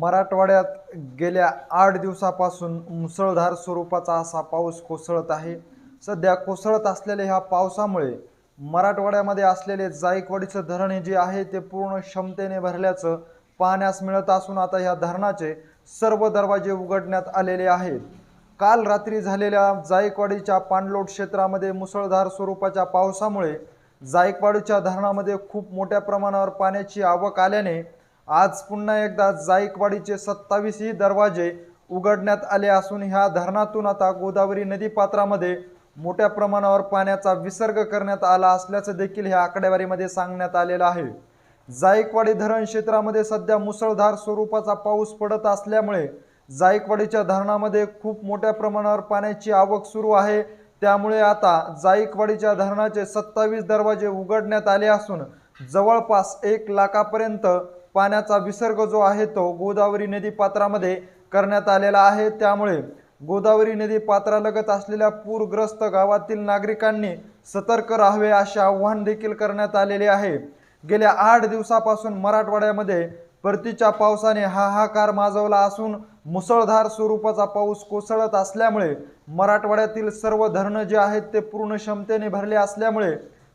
मराठवाड्यात गेल्या आठ दिवसापासून मुसळधार स्वरूपाचा असा पाऊस कोसळत आहे. सध्या कोसळत असलेल्या ह्या पावसामुळे मराठवाड्यामध्ये असलेले जायकवाडीचं धरण हे जे आहे ते पूर्ण क्षमतेने भरल्याचं पाहण्यास मिळत असून आता ह्या धरणाचे सर्व दरवाजे उघडण्यात आलेले आहेत. काल रात्री झालेल्या जायकवाडीच्या पाणलोट क्षेत्रामध्ये मुसळधार स्वरूपाच्या पावसामुळे जायकवाडीच्या धरणामध्ये खूप मोठ्या प्रमाणावर पाण्याची आवक आल्याने आज पुन्हा एकदा जायकवाडीचे सत्तावीसही दरवाजे उघडण्यात आले असून ह्या धरणातून आता गोदावरी नदीपात्रामध्ये मोठ्या प्रमाणावर पाण्याचा विसर्ग करण्यात आला असल्याचं देखील ह्या आकडेवारीमध्ये सांगण्यात आलेलं आहे. जायकवाडी धरण क्षेत्रामध्ये सध्या मुसळधार स्वरूपाचा पाऊस पडत असल्यामुळे जायकवाडीच्या धरणामध्ये खूप मोठ्या प्रमाणावर पाण्याची आवक सुरू आहे. त्यामुळे आता जायकवाडीच्या धरणाचे सत्तावीस दरवाजे उघडण्यात आले असून जवळपास एक लाखापर्यंत पाण्याचा विसर्ग जो आहे तो गोदावरी नदी पात्रामध्ये करण्यात आलेला आहे. त्यामुळे गोदावरी नदी पात्रालगत असलेल्या पूरग्रस्त गावातील नागरिकांनी सतर्क राहावे असे आव्हान देखील करण्यात आलेले आहे. गेल्या आठ दिवसापासून मराठवाड्यामध्ये परतीच्या पावसाने हाहाकार माजवला असून मुसळधार स्वरूपाचा पाऊस कोसळत असल्यामुळे मराठवाड्यातील सर्व धरणं जे आहेत ते पूर्ण क्षमतेने भरले असल्यामुळे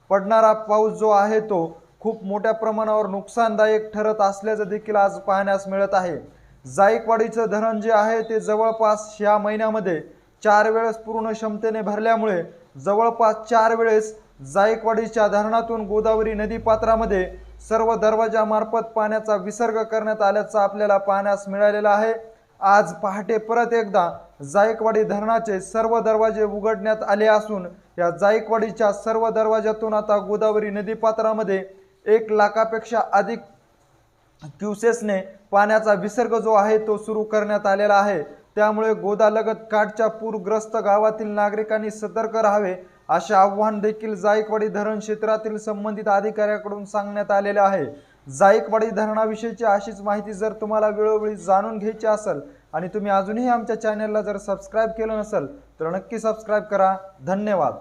पडणारा पाऊस जो आहे तो खूप मोठ्या प्रमाणावर नुकसानदायक ठरत असल्याचं देखील आज पाहण्यास मिळत आहे. जायकवाडीचं धरण जे आहे ते जवळपास ह्या महिन्यामध्ये चार वेळेस पूर्ण क्षमतेने भरल्यामुळे जवळपास चार वेळेस जायकवाडीच्या धरणातून गोदावरी नदीपात्रामध्ये सर्व दरवाजामार्फत पाण्याचा विसर्ग करण्यात आल्याचं आपल्याला पाहण्यास मिळालेलं आहे. आज पहाटे परत एकदा जायकवाडी धरणाचे सर्व दरवाजे उघडण्यात आले असून या जायकवाडीच्या सर्व दरवाजातून आता गोदावरी नदीपात्रामध्ये एक लाखापेक्षा अधिक क्युसेसने पाण्याचा विसर्ग जो आहे तो सुरू करण्यात आलेला आहे. त्यामुळे गोदालगत काठच्या पूरग्रस्त गावातील नागरिकांनी सतर्क राहावे असे आव्हान देखील जायकवाडी धरण क्षेत्रातील संबंधित अधिकाऱ्याकडून सांगण्यात आलेले आहे. जायकवाडी धरणाविषयीची अशीच माहिती जर तुम्हाला वेळोवेळी जाणून घ्यायची असेल आणि तुम्ही अजूनही आमच्या चॅनलला जर सबस्क्राईब केलं नसेल तर नक्की सबस्क्राईब करा. धन्यवाद.